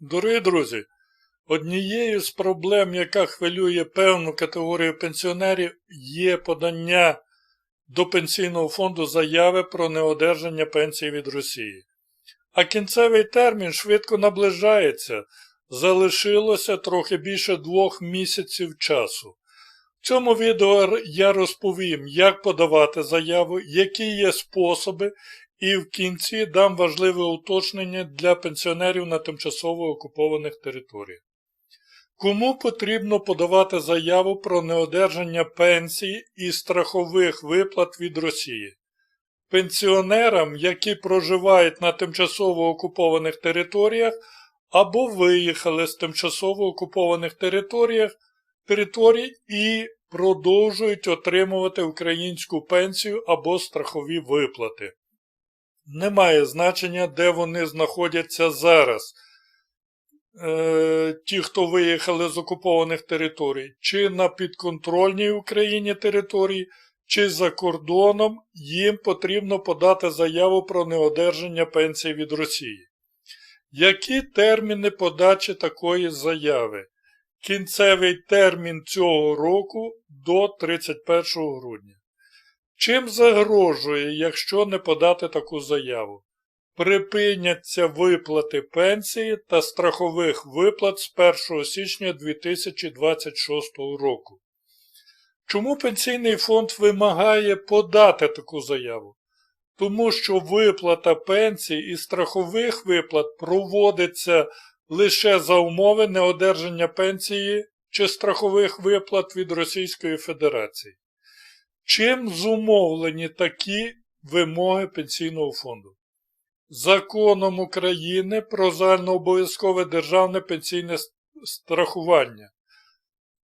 Дорогі друзі, однією з проблем, яка хвилює певну категорію пенсіонерів, є подання до пенсійного фонду заяви про неодержання пенсії від Росії. А кінцевий термін швидко наближається, залишилося трохи більше двох місяців часу. В цьому відео я розповім, як подавати заяву, які є способи, і в кінці дам важливе уточнення для пенсіонерів на тимчасово окупованих територіях. Кому потрібно подавати заяву про неодержання пенсії і страхових виплат від Росії? Пенсіонерам, які проживають на тимчасово окупованих територіях або виїхали з тимчасово окупованих територіях, територій і продовжують отримувати українську пенсію або страхові виплати. Немає значення, де вони знаходяться зараз. Е, ті, хто виїхали з окупованих територій, чи на підконтрольній Україні території, чи за кордоном, їм потрібно подати заяву про неодержання пенсії від Росії. Які терміни подачі такої заяви? Кінцевий термін цього року до 31 грудня. Чим загрожує, якщо не подати таку заяву? Припиняться виплати пенсії та страхових виплат з 1 січня 2026 року. Чому пенсійний фонд вимагає подати таку заяву? Тому що виплата пенсій і страхових виплат проводиться лише за умови неодержання пенсії чи страхових виплат від Російської Федерації. Чим зумовлені такі вимоги пенсійного фонду? Законом України про загальнообов'язкове державне пенсійне страхування.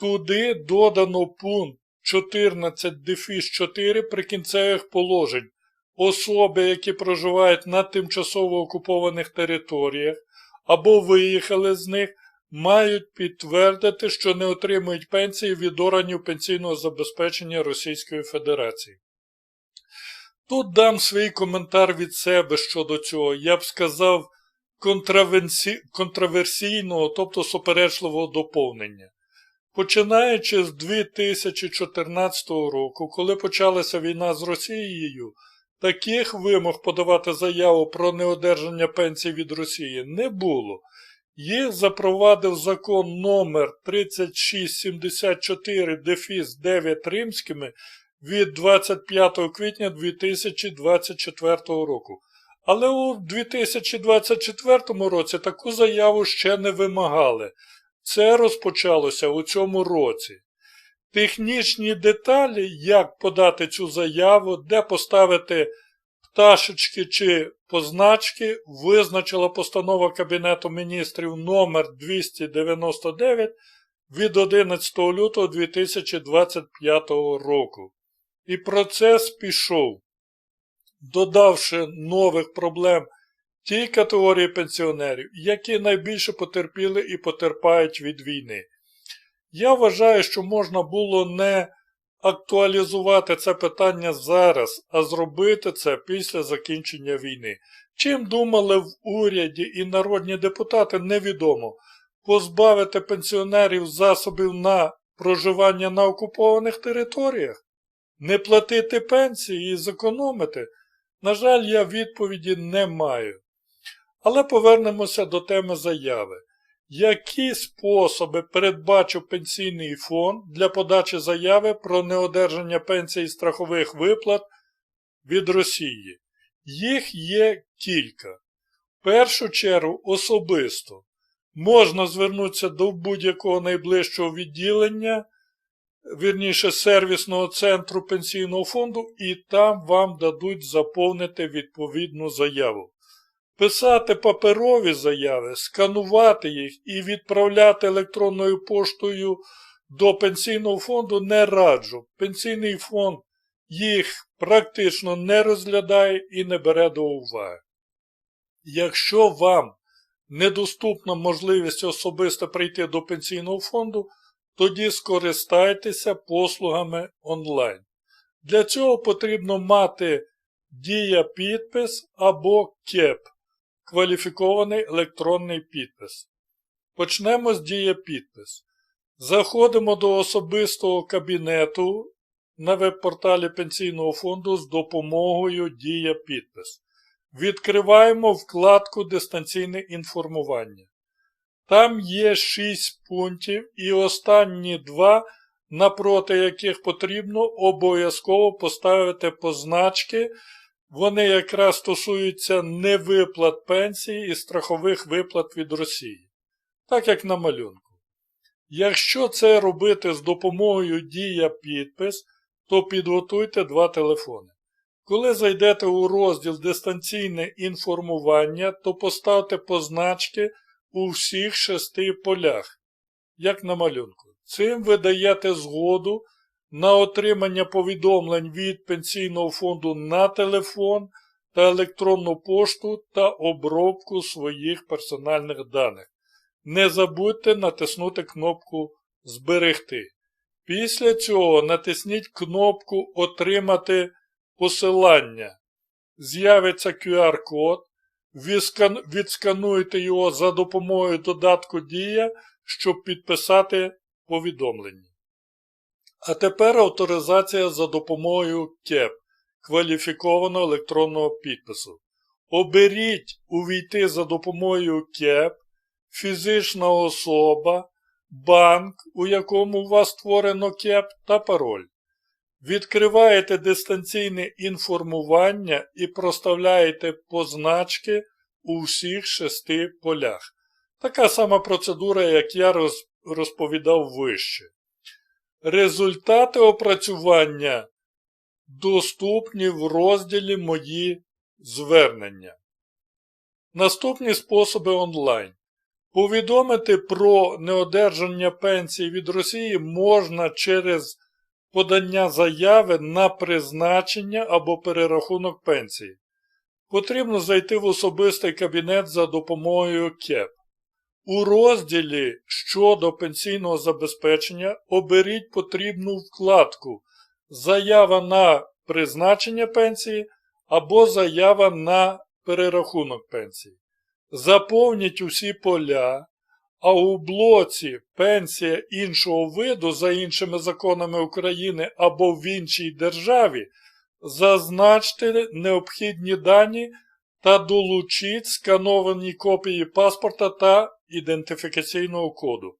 Туди додано пункт 14 дефіс 4 прикінцевих положень. Особи, які проживають на тимчасово окупованих територіях або виїхали з них, мають підтвердити, що не отримують пенсії від органів пенсійного забезпечення Російської Федерації. Тут дам свій коментар від себе щодо цього. Я б сказав контраверсійного, тобто суперечливого доповнення. Починаючи з 2014 року, коли почалася війна з Росією, таких вимог подавати заяву про неодержання пенсії від Росії не було. Їх запровадив закон номер 3674 дефіс 9 римськими від 25 квітня 2024 року. Але у 2024 році таку заяву ще не вимагали. Це розпочалося у цьому році. Технічні деталі, як подати цю заяву, де поставити пташечки чи позначки, визначила постанова Кабінету міністрів номер 299 від 11 лютого 2025 року. І процес пішов, додавши нових проблем тій категорії пенсіонерів, які найбільше потерпіли і потерпають від війни. Я вважаю, що можна було не актуалізувати це питання зараз, а зробити це після закінчення війни. Чим думали в уряді і народні депутати, невідомо. Позбавити пенсіонерів засобів на проживання на окупованих територіях, не платити пенсії і зекономити. На жаль, я відповіді не маю. Але повернемося до теми заяви. Які способи передбачив пенсійний фонд для подачі заяви про неодержання пенсій і страхових виплат від Росії? Їх є кілька. В першу чергу особисто можна звернутися до будь-якого найближчого відділення, вірніше сервісного центру пенсійного фонду, і там вам дадуть заповнити відповідну заяву. Писати паперові заяви, сканувати їх і відправляти електронною поштою до пенсійного фонду не раджу. Пенсійний фонд їх практично не розглядає і не бере до уваги. Якщо вам недоступна можливість особисто прийти до пенсійного фонду, тоді скористайтеся послугами онлайн. Для цього потрібно мати дія підпис або КЕП кваліфікований електронний підпис. Почнемо з дія. Заходимо до особистого кабінету на веб-порталі Пенсійного фонду з допомогою Дія підпис. Відкриваємо вкладку Дистанційне інформування. Там є 6 пунктів і останні два, напроти яких потрібно обов'язково поставити позначки. Вони якраз стосуються невиплат пенсії і страхових виплат від Росії. Так як на малюнку. Якщо це робити з допомогою Дія підпис, то підготуйте два телефони. Коли зайдете у розділ Дистанційне інформування, то поставте позначки у всіх шести полях, як на малюнку. Цим ви даєте згоду на отримання повідомлень від Пенсійного фонду на телефон та електронну пошту та обробку своїх персональних даних. Не забудьте натиснути кнопку Зберегти. Після цього натисніть кнопку Отримати посилання. З'явиться QR-код. Відскануйте його за допомогою додатку Дія, щоб підписати повідомлення. А тепер авторизація за допомогою КЕП кваліфікованого електронного підпису. Оберіть Увійти за допомогою КЕП, фізична особа, банк, у якому у вас створено КЕП та пароль. Відкриваєте дистанційне інформування і проставляєте позначки у всіх шести полях. Така сама процедура, як я розповідав вище. Результати опрацювання доступні в розділі Мої звернення. Наступні способи онлайн. Повідомити про неодержання пенсії від Росії можна через подання заяви на призначення або перерахунок пенсії. Потрібно зайти в особистий кабінет за допомогою КЕП. У розділі щодо пенсійного забезпечення оберіть потрібну вкладку Заява на призначення пенсії або заява на перерахунок пенсії. Заповніть усі поля, а у блоці Пенсія іншого виду за іншими законами України або в іншій державі зазначте необхідні дані та долучіть скановані копії паспорта та ідентифікаційного коду.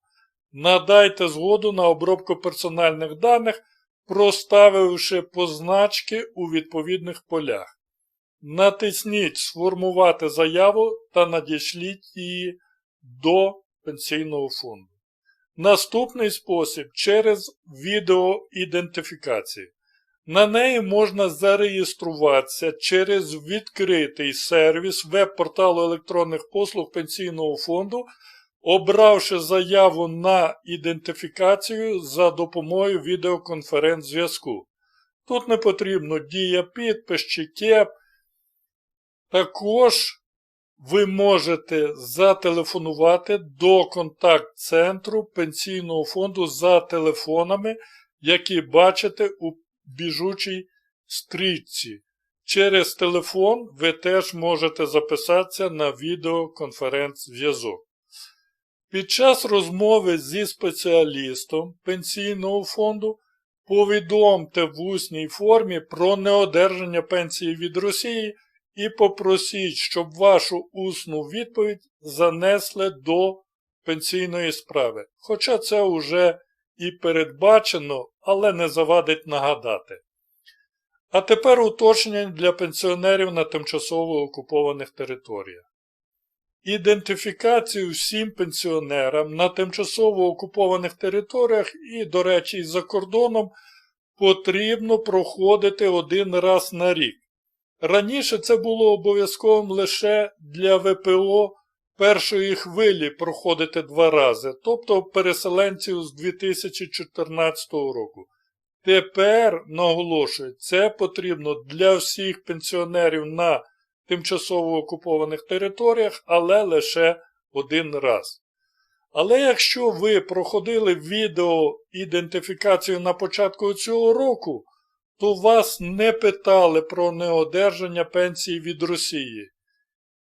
Надайте згоду на обробку персональних даних, проставивши позначки у відповідних полях. Натисніть Сформувати заяву та надішліть її до Пенсійного фонду. Наступний спосіб через відеоідентифікацію. На неї можна зареєструватися через відкритий сервіс веб-порталу електронних послуг Пенсійного фонду, обравши заяву на ідентифікацію за допомогою відеоконференц-зв'язку. Тут не потрібно дія підпис чи КЕП. Також ви можете зателефонувати до контакт-центру Пенсійного фонду за телефонами, які бачите у біжучій стрічці. Через телефон ви теж можете записатися на відеоконференц-зв'язок. Під час розмови зі спеціалістом Пенсійного фонду повідомте в усній формі про неодержання пенсії від Росії і попросіть, щоб вашу усну відповідь занесли до пенсійної справи. Хоча це вже і передбачено, але не завадить нагадати. А тепер уточнення для пенсіонерів на тимчасово окупованих територіях. Ідентифікацію всім пенсіонерам на тимчасово окупованих територіях і, до речі, за кордоном потрібно проходити один раз на рік. Раніше це було обов'язковим лише для ВПО першої хвилі проходити два рази, тобто переселенців з 2014 року. Тепер, наголошую, це потрібно для всіх пенсіонерів на тимчасово окупованих територіях, але лише один раз. Але якщо ви проходили відеоідентифікацію на початку цього року, то вас не питали про неодержання пенсії від Росії.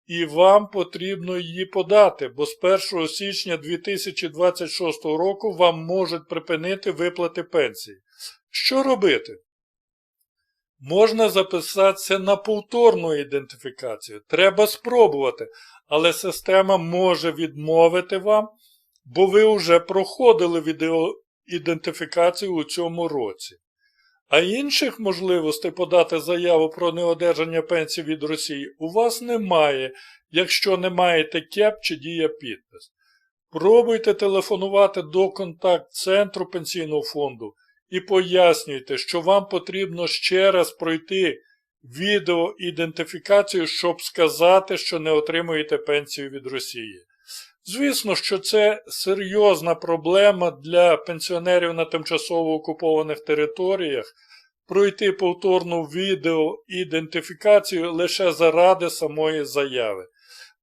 І вам потрібно її подати, бо з 1 січня 2026 року вам можуть припинити виплати пенсії. Що робити? Можна записатися на повторну ідентифікацію. Треба спробувати, але система може відмовити вам, бо ви вже проходили відеоідентифікацію у цьому році. А інших можливостей подати заяву про неодержання пенсії від Росії у вас немає, якщо не маєте КЕП чи дія підпис. Пробуйте телефонувати до контакт-центру пенсійного фонду і пояснюйте, що вам потрібно ще раз пройти відеоідентифікацію, щоб сказати, що не отримуєте пенсію від Росії. Звісно, що це серйозна проблема для пенсіонерів на тимчасово окупованих територіях пройти повторну відеоідентифікацію лише заради самої заяви.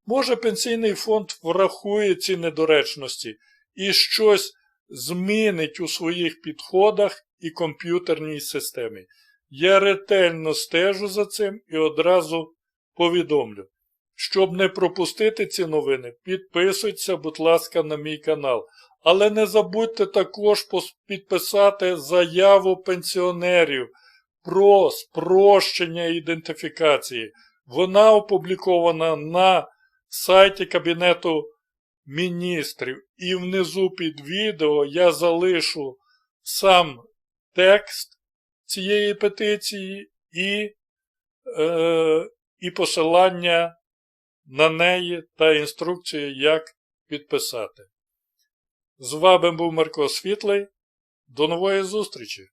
Може, пенсійний фонд врахує ці недоречності і щось змінить у своїх підходах і комп'ютерній системі. Я ретельно стежу за цим і одразу повідомлю. Щоб не пропустити ці новини, підписуйтеся, будь ласка, на мій канал. Але не забудьте також підписати заяву пенсіонерів про спрощення ідентифікації. Вона опублікована на сайті Кабінету міністрів. І внизу під відео я залишу сам текст цієї петиції і, е, і посилання на неї та інструкцію, як підписати. З вами був Марко Світлий. До нової зустрічі!